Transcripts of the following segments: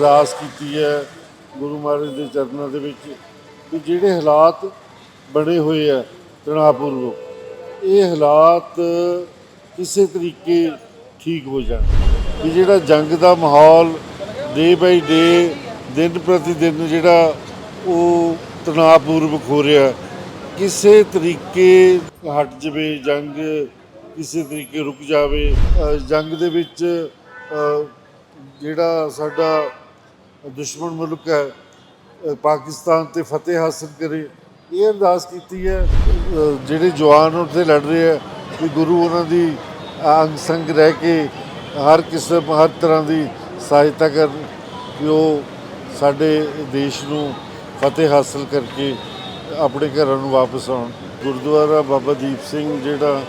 ਅਰਦਾਸ ਕੀਤੀ ਹੈ ਗੁਰੂ ਮਹਾਰਾਜ ਦੇ ਚਰਨਾਂ ਦੇ ਵਿੱਚ ਕਿ ਜਿਹੜੇ ਹਾਲਾਤ ਬਣੇ ਹੋਏ ਆ ਤਣਾਅਪੂਰਵਕ, ਇਹ ਹਾਲਾਤ ਕਿਸੇ ਤਰੀਕੇ ਠੀਕ ਹੋ ਜਾਣ। ਕਿ ਜਿਹੜਾ ਜੰਗ ਦਾ ਮਾਹੌਲ ਡੇ ਬਾਈ ਡੇ, ਦਿਨ ਪ੍ਰਤੀ ਦਿਨ ਜਿਹੜਾ ਉਹ ਤਣਾਅਪੂਰਵਕ ਹੋ ਰਿਹਾ, ਕਿਸੇ ਤਰੀਕੇ ਹਟ ਜਵੇ ਜੰਗ, ਕਿਸੇ ਤਰੀਕੇ ਰੁਕ ਜਾਵੇ ਜੰਗ ਦੇ ਵਿੱਚ ਜਿਹੜਾ ਸਾਡਾ ਦੁਸ਼ਮਣ ਮੁਲਕ ਹੈ ਪਾਕਿਸਤਾਨ ਤੇ ਫਤਿਹ ਹਾਸਲ ਕਰੇ। ਇਹ ਅਰਦਾਸ ਕੀਤੀ ਹੈ ਜਿਹੜੇ ਜਵਾਨ ਉੱਥੇ ਲੜ ਰਹੇ ਆ ਕਿ ਗੁਰੂ ਉਹਨਾਂ ਦੀ ਅੰਗ ਸੰਗ ਰਹਿ ਕੇ ਹਰ ਕਿਸਮ, ਹਰ ਤਰ੍ਹਾਂ ਦੀ ਸਹਾਇਤਾ ਕਰਨ ਕਿ ਉਹ ਸਾਡੇ ਦੇਸ਼ ਨੂੰ ਫਤਿਹ ਹਾਸਲ ਕਰਕੇ ਆਪਣੇ ਘਰਾਂ ਨੂੰ ਵਾਪਸ ਆਉਣ। ਗੁਰਦੁਆਰਾ ਬਾਬਾ ਦੀਪ ਸਿੰਘ, ਜਿਹੜਾ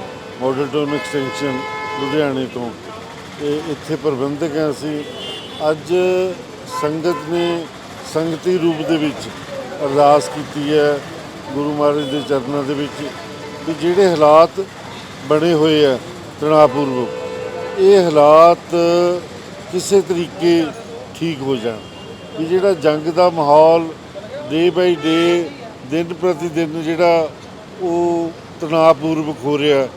ਮਾਡਲ ਟਾਊਨ ਐਕਸਟੈਂਸ਼ਨ ਲੁਧਿਆਣੇ ਤੋਂ, ਇਹ ਇੱਥੇ ਪ੍ਰਬੰਧਕ ਹਾਂ ਅਸੀਂ। ਅੱਜ ਸੰਗਤ ਨੇ ਸੰਗਤੀ ਰੂਪ ਦੇ ਵਿੱਚ ਅਰਦਾਸ ਕੀਤੀ ਹੈ ਗੁਰੂ ਮਹਾਰਾਜ ਦੇ ਚਰਨਾਂ ਦੇ ਵਿੱਚ ਕਿ ਜਿਹੜੇ ਹਾਲਾਤ ਬਣੇ ਹੋਏ ਆ ਤਣਾਅਪੂਰਵਕ, ਇਹ ਹਾਲਾਤ ਕਿਸੇ ਤਰੀਕੇ ਠੀਕ ਹੋ ਜਾਣ। ਕਿ ਜਿਹੜਾ ਜੰਗ ਦਾ ਮਾਹੌਲ ਡੇ ਬਾਈ ਡੇ ਦਿਨ ਪ੍ਰਤੀ ਦਿਨ ਜਿਹੜਾ ਉਹ ਤਣਾਅਪੂਰਵਕ ਹੋ ਰਿਹਾ,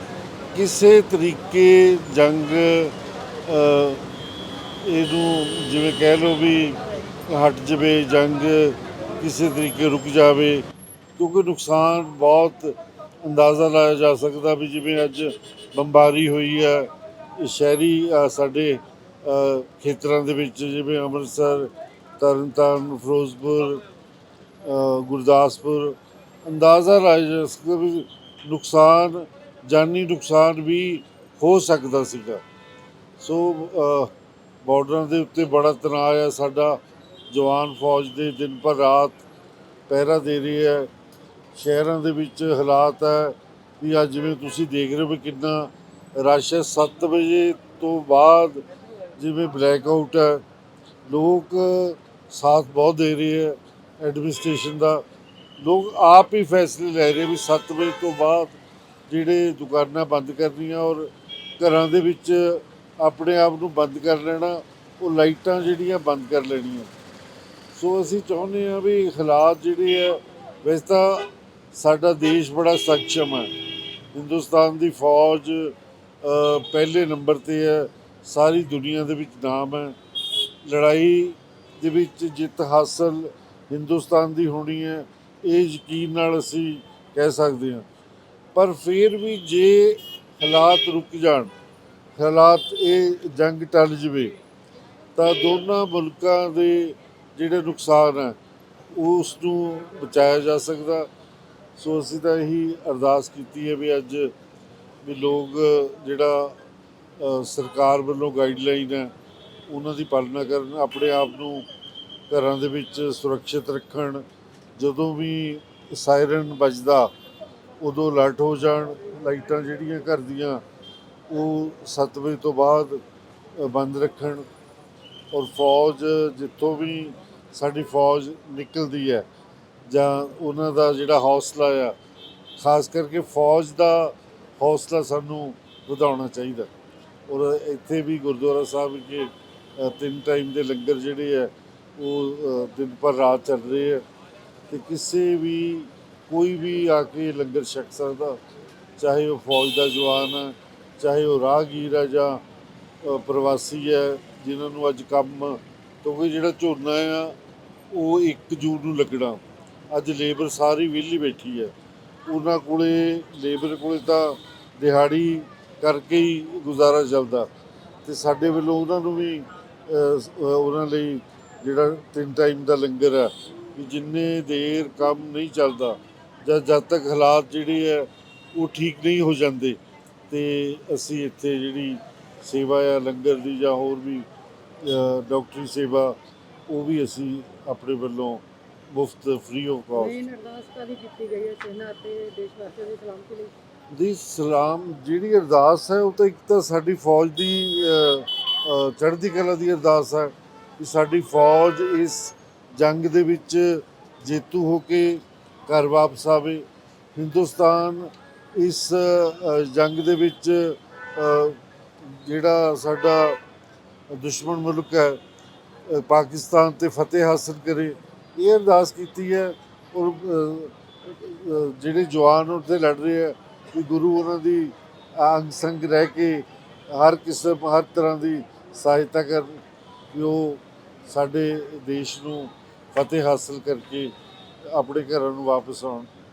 ਕਿਸੇ ਤਰੀਕੇ ਜੰਗ ਇਹਨੂੰ ਜਿਵੇਂ ਕਹਿ ਲਓ ਵੀ ਹਟ ਜਵੇ, ਜੰਗ ਕਿਸੇ ਤਰੀਕੇ ਰੁਕ ਜਾਵੇ, ਕਿਉਂਕਿ ਨੁਕਸਾਨ ਬਹੁਤ ਅੰਦਾਜ਼ਾ ਲਾਇਆ ਜਾ ਸਕਦਾ ਵੀ ਜਿਵੇਂ ਅੱਜ ਬੰਬਾਰੀ ਹੋਈ ਹੈ ਸ਼ਹਿਰੀ ਸਾਡੇ ਖੇਤਰਾਂ ਦੇ ਵਿੱਚ ਜਿਵੇਂ ਅੰਮ੍ਰਿਤਸਰ, ਤਰਨਤਾਰਨ, ਫਿਰੋਜ਼ਪੁਰ ਗੁਰਦਾਸਪੁਰ, ਅੰਦਾਜ਼ਾ ਲਾਇਆ ਜਾ ਸਕਦਾ ਵੀ ਨੁਕਸਾਨ, ਜਾਨੀ ਨੁਕਸਾਨ ਵੀ ਹੋ ਸਕਦਾ ਸੀਗਾ। ਸੋ ਬਾਰਡਰਾਂ ਦੇ ਉੱਤੇ ਬੜਾ ਤਣਾਅ ਹੈ, ਸਾਡਾ ਜਵਾਨ ਫੌਜ ਦੇ ਦਿਨ ਪਰ ਰਾਤ ਪਹਿਰਾ ਦੇ ਰਹੀ ਹੈ। ਸ਼ਹਿਰਾਂ ਦੇ ਵਿੱਚ ਹਾਲਾਤ ਹੈ ਵੀ ਅੱਜ ਜਿਵੇਂ ਤੁਸੀਂ ਦੇਖ ਰਹੇ ਹੋ ਵੀ ਕਿੰਨਾ ਰਸ਼ ਹੈ। 7 ਵਜੇ ਤੋਂ ਬਾਅਦ ਜਿਵੇਂ ਬਲੈਕ ਆਊਟ ਹੈ, ਲੋਕ ਸਾਥ ਬਹੁਤ ਦੇ ਰਹੇ ਹੈ ਐਡਮਿਨਿਸਟ੍ਰੇਸ਼ਨ ਦਾ। ਲੋਕ ਆਪ ਹੀ ਫੈਸਲੇ ਲੈ ਰਹੇ ਵੀ 7 ਵਜੇ ਤੋਂ ਬਾਅਦ ਜਿਹੜੇ ਦੁਕਾਨਾਂ ਬੰਦ ਕਰਨੀਆਂ ਔਰ ਘਰਾਂ ਦੇ ਵਿੱਚ ਆਪਣੇ ਆਪ ਨੂੰ ਬੰਦ ਕਰ ਲੈਣਾ, ਉਹ ਲਾਈਟਾਂ ਜਿਹੜੀਆਂ ਬੰਦ ਕਰ ਲੈਣੀਆਂ। ਸੋ ਅਸੀਂ ਚਾਹੁੰਦੇ ਹਾਂ ਵੀ ਹਾਲਾਤ ਜਿਹੜੇ ਆ, ਵੈਸੇ ਤਾਂ ਸਾਡਾ ਦੇਸ਼ ਬੜਾ ਸક્ષਮ ਹੈ। ਹਿੰਦੁਸਤਾਨ ਦੀ ਫੌਜ ਪਹਿਲੇ ਨੰਬਰ ਤੇ ਹੈ, ਸਾਰੀ ਦੁਨੀਆ ਦੇ ਵਿੱਚ ਨਾਮ ਹੈ। ਲੜਾਈ ਦੇ ਵਿੱਚ ਜਿੱਤ ਹਾਸਲ ਹਿੰਦੁਸਤਾਨ ਦੀ ਹੋਣੀ ਹੈ, ਇਹ ਯਕੀਨ ਨਾਲ ਅਸੀਂ ਕਹਿ ਸਕਦੇ ਹਾਂ। ਪਰ ਫਿਰ ਵੀ ਜੇ ਹਾਲਾਤ ਰੁਕ ਜਾਣ ਹਾਲਾਤ ਇਹ ਜੰਗ ਟਲ ਜਵੇ, ਤਾਂ ਦੋਨਾਂ ਮੁਲਕਾਂ ਦੇ ਜਿਹੜੇ ਨੁਕਸਾਨ ਹੈ ਉਸ ਨੂੰ ਬਚਾਇਆ ਜਾ ਸਕਦਾ। ਸੋ ਅਸੀਂ ਤਾਂ ਇਹੀ ਅਰਦਾਸ ਕੀਤੀ ਹੈ ਵੀ ਅੱਜ ਵੀ ਲੋਕ ਜਿਹੜਾ ਸਰਕਾਰ ਵੱਲੋਂ ਗਾਈਡਲਾਈਨ ਹੈ, ਉਹਨਾਂ ਦੀ ਪਾਲਣਾ ਕਰਨ, ਆਪਣੇ ਆਪ ਨੂੰ ਘਰਾਂ ਦੇ ਵਿੱਚ ਸੁਰੱਖਿਅਤ ਰੱਖਣ। ਜਦੋਂ ਵੀ ਸਾਇਰਨ ਵੱਜਦਾ, ਉਦੋਂ ਅਲਰਟ ਹੋ ਜਾਣ, ਲਾਈਟਾਂ ਜਿਹੜੀਆਂ ਘਰ ਦੀਆਂ ਉਹ 7 ਵਜੇ ਤੋਂ ਬਾਅਦ ਬੰਦ ਰੱਖਣ ਔਰ ਫੌਜ ਜਿੱਥੋਂ ਵੀ ਸਾਡੀ ਫੌਜ ਨਿਕਲਦੀ ਹੈ ਜਾਂ ਉਹਨਾਂ ਦਾ ਜਿਹੜਾ ਹੌਸਲਾ ਆ, ਖਾਸ ਕਰਕੇ ਫੌਜ ਦਾ ਹੌਸਲਾ ਸਾਨੂੰ ਵਧਾਉਣਾ ਚਾਹੀਦਾ। ਔਰ ਇੱਥੇ ਵੀ ਗੁਰਦੁਆਰਾ ਸਾਹਿਬ ਵਿਖੇ ਤਿੰਨ ਟਾਈਮ ਦੇ ਲੰਗਰ ਜਿਹੜੇ ਆ, ਉਹ ਦਿਨ ਪਰ ਰਾਤ ਚੱਲ ਰਹੇ ਆ। ਤੇ ਕਿਸੇ ਵੀ, ਕੋਈ ਵੀ ਆ ਕੇ ਲੰਗਰ ਛਕ ਸਕਦਾ, ਚਾਹੇ ਉਹ ਫੌਜ ਦਾ ਜਵਾਨ ਹੈ ਚਾਹੇ ਉਹ ਰਾਹਗੀਰ ਹੈ ਜਾਂ ਪ੍ਰਵਾਸੀ ਹੈ, ਜਿਨ੍ਹਾਂ ਨੂੰ ਅੱਜ ਕੰਮ, ਕਿਉਂਕਿ ਜਿਹੜਾ ਝੋਨਾ ਆ ਉਹ 1 ਜੂਨ ਨੂੰ ਲੱਗਣਾ। ਅੱਜ ਲੇਬਰ ਸਾਰੀ ਵਿਹਲੀ ਬੈਠੀ ਹੈ। ਉਹਨਾਂ ਕੋਲੇ, ਲੇਬਰ ਕੋਲੇ ਤਾਂ ਦਿਹਾੜੀ ਕਰਕੇ ਹੀ ਗੁਜ਼ਾਰਾ ਚੱਲਦਾ। ਤੇ ਸਾਡੇ ਵੱਲੋਂ ਉਹਨਾਂ ਨੂੰ ਵੀ ਉਹਨਾਂ ਲਈ ਜਿਹੜਾ ਤਿੰਨ ਟਾਈਮ ਦਾ ਲੰਗਰ ਹੈ, ਵੀ ਜਿੰਨੇ ਦੇਰ ਕੰਮ ਨਹੀਂ ਚੱਲਦਾ ਜਾਂ ਜਦ ਤੱਕ ਹਾਲਾਤ ਜਿਹੜੇ ਹੈ, ਉਹ ਠੀਕ ਨਹੀਂ ਹੋ ਜਾਂਦੇ ਤੇ ਅਸੀਂ ਇੱਥੇ ਜਿਹੜੀ ਸੇਵਾ ਆ ਲੰਗਰ ਦੀ ਜਾਂ ਹੋਰ ਵੀ ਡਾਕਟਰੀ ਸੇਵਾ ਉਹ ਵੀ ਅਸੀਂ ਆਪਣੇ ਵੱਲੋਂ ਮੁਫਤ ਫ੍ਰੀ ਆਫ ਕਾਸਟ ਮੇਨ ਅਰਦਾਸ ਕਾਦੀ ਕੀਤੀ ਗਈ ਹੈ ਸੈਨਾ ਅਤੇ ਦੇਸ਼ ਵਾਸੀਆਂ ਦੀ ਸਲਾਮਤੀ ਲਈ? ਦੀ ਸਲਾਮ ਜਿਹੜੀ ਅਰਦਾਸ ਹੈ ਉਹ ਤਾਂ ਇੱਕ ਤਾਂ ਸਾਡੀ ਫੌਜ ਦੀ ਚੜ੍ਹਦੀ ਕਲਾ ਦੀ ਅਰਦਾਸ ਹੈ ਕਿ ਸਾਡੀ ਫੌਜ ਇਸ ਜੰਗ ਦੇ ਵਿੱਚ ਜੇਤੂ ਹੋ ਕੇ ਘਰ ਵਾਪਸ ਆਵੇ। ਹਿੰਦੁਸਤਾਨ ਇਸ ਜੰਗ ਦੇ ਵਿੱਚ ਜਿਹੜਾ ਸਾਡਾ ਦੁਸ਼ਮਣ ਮੁਲਕ ਹੈ ਪਾਕਿਸਤਾਨ ਤੇ ਫਤਿਹ ਹਾਸਲ ਕਰੇ, ਇਹ ਅਰਦਾਸ ਕੀਤੀ ਹੈ ਔਰ ਜਿਹੜੇ ਜਵਾਨ ਉੱਥੇ ਲੜ ਰਹੇ ਆ ਕਿ ਗੁਰੂ ਉਹਨਾਂ ਦੀ ਅੰਗ ਸੰਗ ਰਹਿ ਕੇ ਹਰ ਕਿਸਮ, ਹਰ ਤਰ੍ਹਾਂ ਦੀ ਸਹਾਇਤਾ ਕਰਨ ਕਿ ਉਹ ਸਾਡੇ ਦੇਸ਼ ਨੂੰ ਫਤਿਹ ਹਾਸਲ ਕਰਕੇ ਆਪਣੇ ਘਰਾਂ ਨੂੰ ਵਾਪਸ ਆਉਣ।